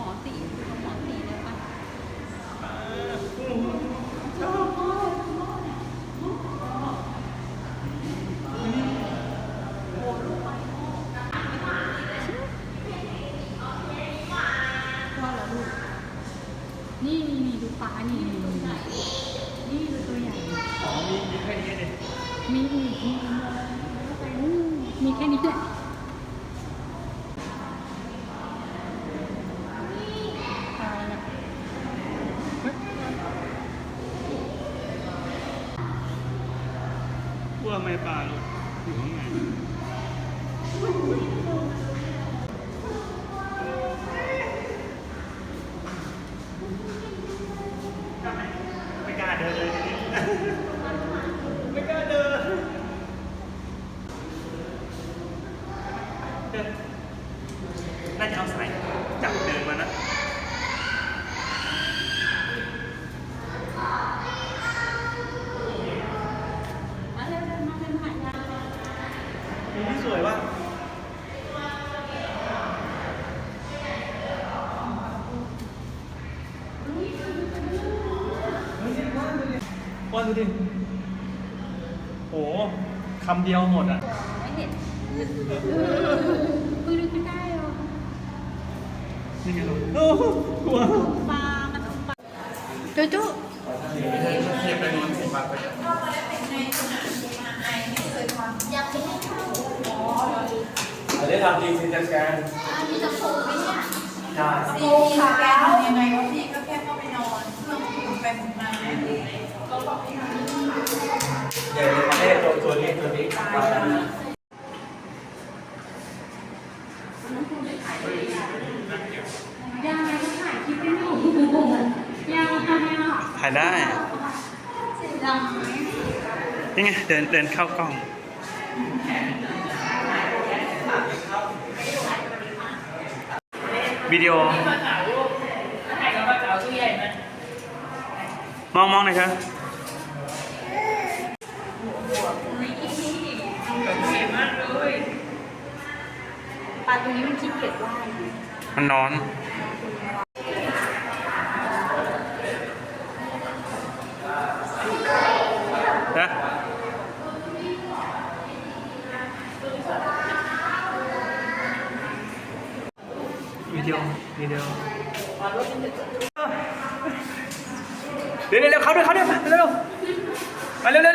มอตีขอหมอตีได้ปะชอบมาเนี่ยโอ้ลูกไป่อนี่นี่ดูปลานี่นี่ตัคือตัวใหญ่อ๋อมีมีแค่นี้เองมีมีมีมีแค่นี้แหละ กลัวไม่ปลาลูกอยู่ข้างในไม่กล้าเดินเลยทีนี้ไม่กล้าเดินเดินน่าจะเอาสายจับเดินมานะ มาเร็วๆมาเป็นหายา มีที่ สวยป่ะป้อนดูดิ โหคำเดียวหมดอะ ไม่เห็นคุยดูไม่ได้หรอนี่ไงลูกโอ้กลัวปลามันเอาปลาจุ๊จุ๊ได้ทำจริง จริงจังการมีตะโพไหมเนี่ยใช่โอ้ค่ะแกทำยังไงวะพี่ก็แค่เข้าไปนอนเครื่องหมุนไปหมุนมาเดี๋ยวประเทศตัวตัวนี้ตัวนี้ตายแล้วยายก็ถ่ายคลิปไม่ถูกยายถ่ายได้เสียดังไหมนี่ไงเดินเดินเข้ากล้อง วิดีโอ มองมองหน่อยครับปลาตัวนี้มันขี้เกียจว่ายมันนอน วิดีโอวิดีโอเร็วเร็วเร็วเขาด้วยเขาด้วยเร็วมาเร็วเร็